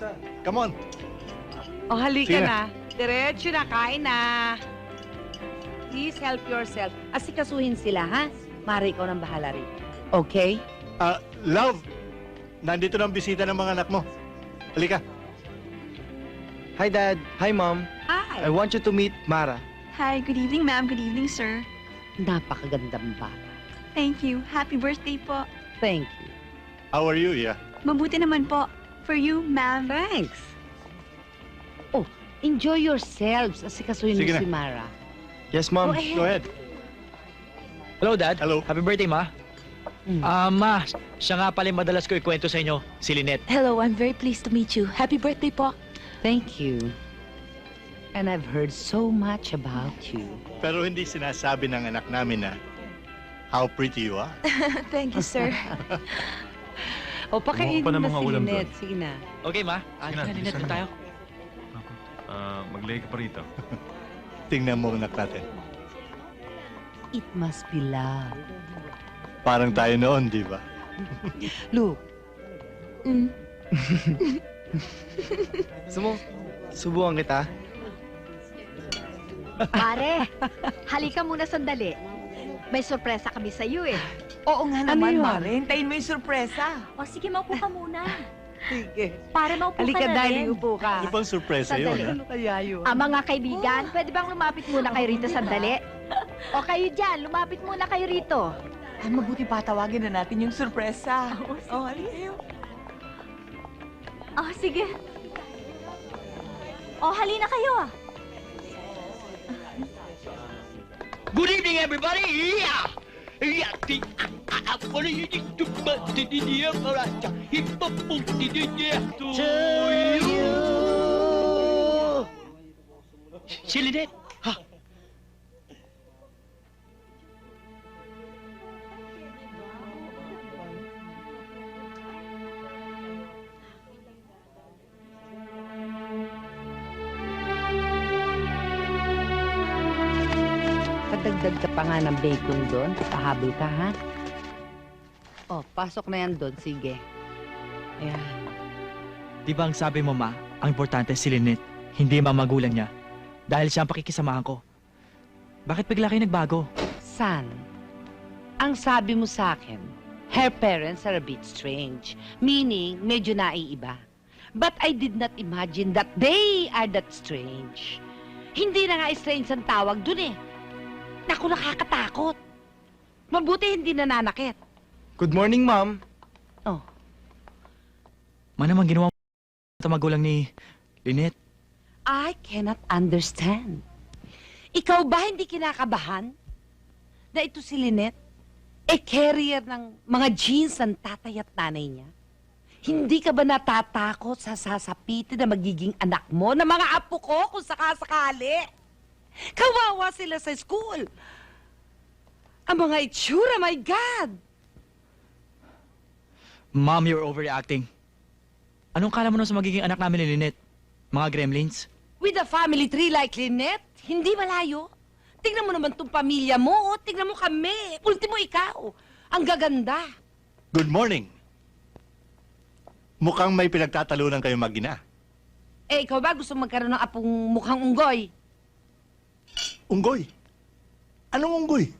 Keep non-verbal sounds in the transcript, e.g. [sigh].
Ha? Come on. O halika Sige na. Diretso na, kain na. Please help yourself. Asikasuhin sila, ha? Mari, ikaw nang bahala rin. Okay? Ah, love, nandito na ang bisita ng mga anak mo. Halika. Hi, Dad. Hi, Mom. I Hi. want you to meet Mara. Hi, good evening, ma'am. Good evening, sir. Napakagandang bata. Thank you. Happy birthday po. Thank you. How are you, yeah? Mabuti naman po. For you, ma'am. Thanks. Oh, enjoy yourselves. Asikasuhin Sige mo na. si Mara. Yes, Go Mom. ahead. Go ahead. Hello, Dad. Hello. Happy birthday, Ma. Mm. Ah, Ma, siya nga pala yung madalas ko ikwento sa inyo, si Lynette. Hello, I'm very pleased to meet you. Happy birthday po. Thank you. And I've heard so much about you. Pero hindi sinasabi ng anak namin na how pretty you are. [laughs] Thank you, sir. [laughs] O, pakainin pa ng mo na mga si ulam Lynette. Sige na. Okay, Ma? Ah, Sige na, Lynette, bilisan doon na. tayo. Ah, mag-lay ka pa rito. [laughs] Tingnan mo ang anak natin. It must be love. Parang tayo noon, di ba? [laughs] Look, Mm. [laughs] Gusto mo, subukan kita. Pare, halika muna sandali. May sorpresa kami sa iyo eh. Oo nga Ano naman, yun? Mare. Hintayin mo yung sorpresa. O sige, maupo ka muna. [laughs] sige. Pare, maupo Halika, ka na rin. upo ka. Ano pang sorpresa yun, Sandali. ha? Ano kaya yun? Ah, mga kaibigan, pwede bang lumapit muna kayo rito sandali? O kayo dyan, lumapit muna kayo rito. Ay, mabuti pa tawagin na natin yung sorpresa. [laughs] Oh, halika kayo. Oh, sige. O, halina kayo ah. Good evening everybody Yeah ni ini Tupat di dia meraca Hipapung di dia tu Si Lynette Ha? Padagdag ka pa nga ng bacon doon. Pahabol ka, ha? Oh, pasok na yan doon. Sige. Ayan. Di ba ang sabi mo, Ma, ang importante si Lynette, hindi ang mga magulang niya. Dahil siya ang pakikisamahan ko. Bakit bigla kayo nagbago? San, ang sabi mo sa akin, her parents are a bit strange. Meaning, medyo naiiba. But I did not imagine that they are that strange. Hindi na nga strange ang tawag dun eh. Naku, nakakatakot. Mabuti hindi nananakit. Good morning, Mom. Ma naman ginawa mo sa magulang ni Lynette. I cannot understand. Ikaw ba hindi kinakabahan? Na ito si Lynette, eh carrier ng mga genes ng tatay at nanay niya? Hindi ka ba natatakot sa sasapitin na magiging anak mo na mga apo ko kung sakasakali? Kawawa sila sa school. Ang mga itsura, my God! Mom, you're overreacting. Anong kala mo nun sa magiging anak namin ni Lynette? Mga gremlins? With a family tree like Lynette, hindi malayo. Tingnan mo naman tong pamilya mo, oh. tingnan mo kami. Ultimo ikaw. Ang gaganda. Good morning. Mukhang may pinagtatalunan kayo mag-ina. Eh, ikaw ba gusto magkaroon ng apong mukhang unggoy? Unggoy. Anong unggoy?